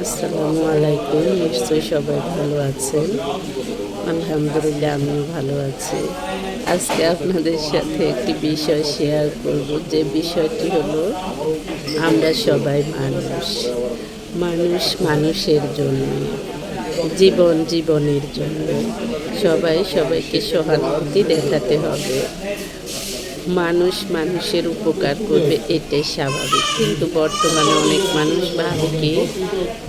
আসসালামু আলাইকুম, নিশ্চয়ই সবাই ভালো আছেন। আলহামদুলিল্লাহ, আমিও ভালো আছি। আজকে আপনাদের সাথে একটি বিষয় শেয়ার করব। যে বিষয়টি হলো, আমরা সবাই মানুষ। মানুষ মানুষের জন্য, জীবন জীবনের জন্য। সবাই সবাইকে সহানুভূতি দেখাতে হবে। মানুষ মানুষের উপকার করবে, এটাই স্বাভাবিক। কিন্তু বর্তমানে অনেক মানুষ ভাবে কি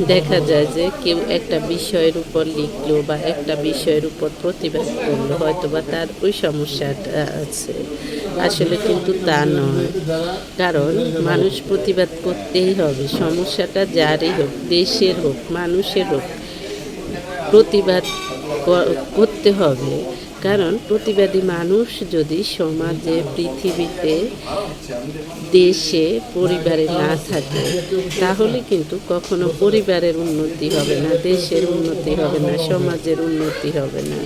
দেখা যায় যে কেউ একটা বিষয়ের উপর লিখলো বা একটা বিষয়ের উপর প্রতিবাদ করল হয়তো বা তার ওই সমস্যাটা আছে। আসলে কিন্তু তা নয়। কারণ মানুষ প্রতিবাদ করতেই হবে, সমস্যাটা যারই হোক, দেশের হোক, মানুষের হোক, প্রতিবাদ করতে হবে। কারণ প্রতিবাদী মানুষ যদি সমাজে, পৃথিবীতে, দেশে পরিবারে না থাকে, তাহলে কিন্তু কখনো পরিবারের উন্নতি হবে না, দেশের উন্নতি হবে না, সমাজের উন্নতি হবে না।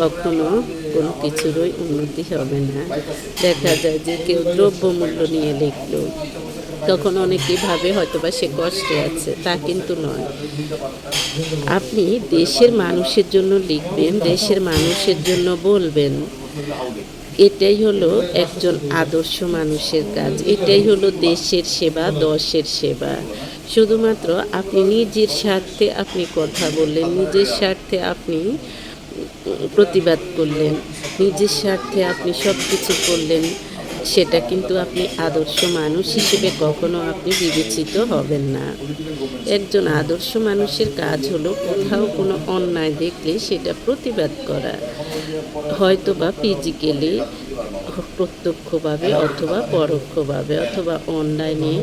কখনো কোনো কিছুরই উন্নতি হবে না। দেখা যায় যে কেউ দ্রব্যমূল্য নিয়ে লিখলো তখন অনেকেই ভাবে হয়তো বা সে কষ্টে আছে, তা কিন্তু নয়। আপনি দেশের মানুষের জন্য লিখবেন, দেশের মানুষের জন্য বলবেন। এটাই হলো একজন আদর্শ মানুষের কাজ। এটাই হলো দেশের সেবা, দশের সেবা। শুধুমাত্র আপনি নিজের স্বার্থে আপনি কথা বললেন, নিজের স্বার্থে আপনি প্রতিবাদ করলেন, নিজের স্বার্থে আপনি সব কিছু করলেন। সেটা কিন্তু আপনি আদর্শ মানুষ হিসেবে কখনো আপনি বিবেচিত হবেন না। একজন আদর্শ মানুষের কাজ হলো কোথাও কোনো অন্যায় দেখলে সেটা প্রতিবাদ করা। হয়তো বা ফিজিক্যালি প্রত্যক্ষভাবে অথবা পরোক্ষভাবে অথবা অনলাইনে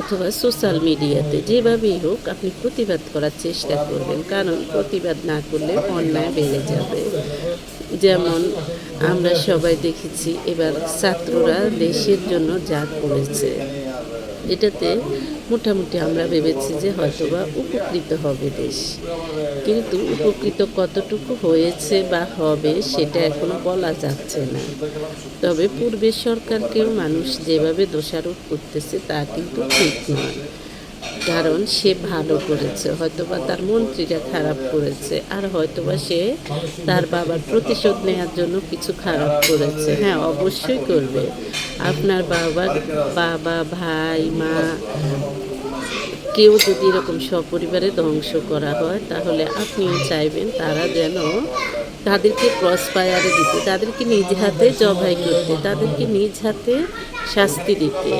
অথবা সোশ্যাল মিডিয়াতে যেভাবেই হোক আপনি প্রতিবাদ করার চেষ্টা করবেন। কারণ প্রতিবাদ না করলে অন্যায় বেড়ে যাবে। যেমন আমরা সবাই দেখেছি, এবার ছাত্ররা দেশের জন্য যা করেছে। এটাতে মোটামুটি আমরা ভেবেছি যে হয়তোবা উপকৃত হবে দেশ। কিন্তু উপকৃত কতটুকু হয়েছে বা হবে সেটা এখনও বলা যাচ্ছে না। তবে পূর্বের সরকারকেও মানুষ যেভাবে দোষারোপ করতেছে তা কিন্তু ঠিক নয়। কারণ সে ভালো করেছে, হয়তোবা তার মন্ত্রীরা খারাপ করেছে, আর হয়তোবা সে তার বাবার প্রতিশোধ নেওয়ার জন্য কিছু খারাপ করেছে। হ্যাঁ অবশ্যই করবে। আপনার বাবা বাবা, ভাই, মা, কেউ যদি এরকম সপরিবারে ধ্বংস করা হয়, তাহলে আপনিও চাইবেন তারা যেন তাদেরকে ক্রস ফায়ারে দিতে, তাদেরকে নিজ হাতে জবাই করতে, তাদেরকে নিজ হাতে শাস্তি দিতে।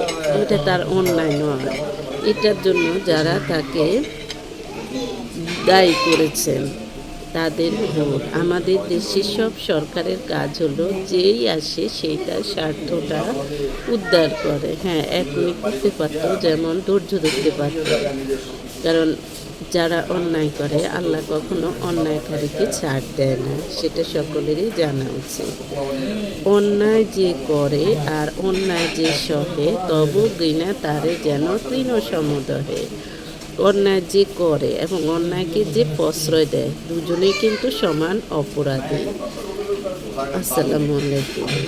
এটা তার অন্যায় নয়। এটার জন্য যারা তাকে দায়ী করেছেন, তাদের ভোট। আমাদের দেশের সব সরকারের কাজ হলো যেই আসে সেই তার স্বার্থটা উদ্ধার করে। হ্যাঁ এক করতে পারত, যেমন ধৈর্য ধরতে পারত। কারণ যারা অন্যায় করে, আল্লাহ কখনো অন্যায়কারীকে ছাড় দেয় না। সেটা সকলেরই জানা উচিত। অন্যায় যে করে আর অন্যায় যে সহে, তব ঘৃণা তারে যেন তৃণ সমুদহে। অন্যায় যে করে এবং অন্যায়কে যে প্রশ্রয় দেয়, দুজনেই কিন্তু সমান অপরাধী। আসসালামু আলাইকুম।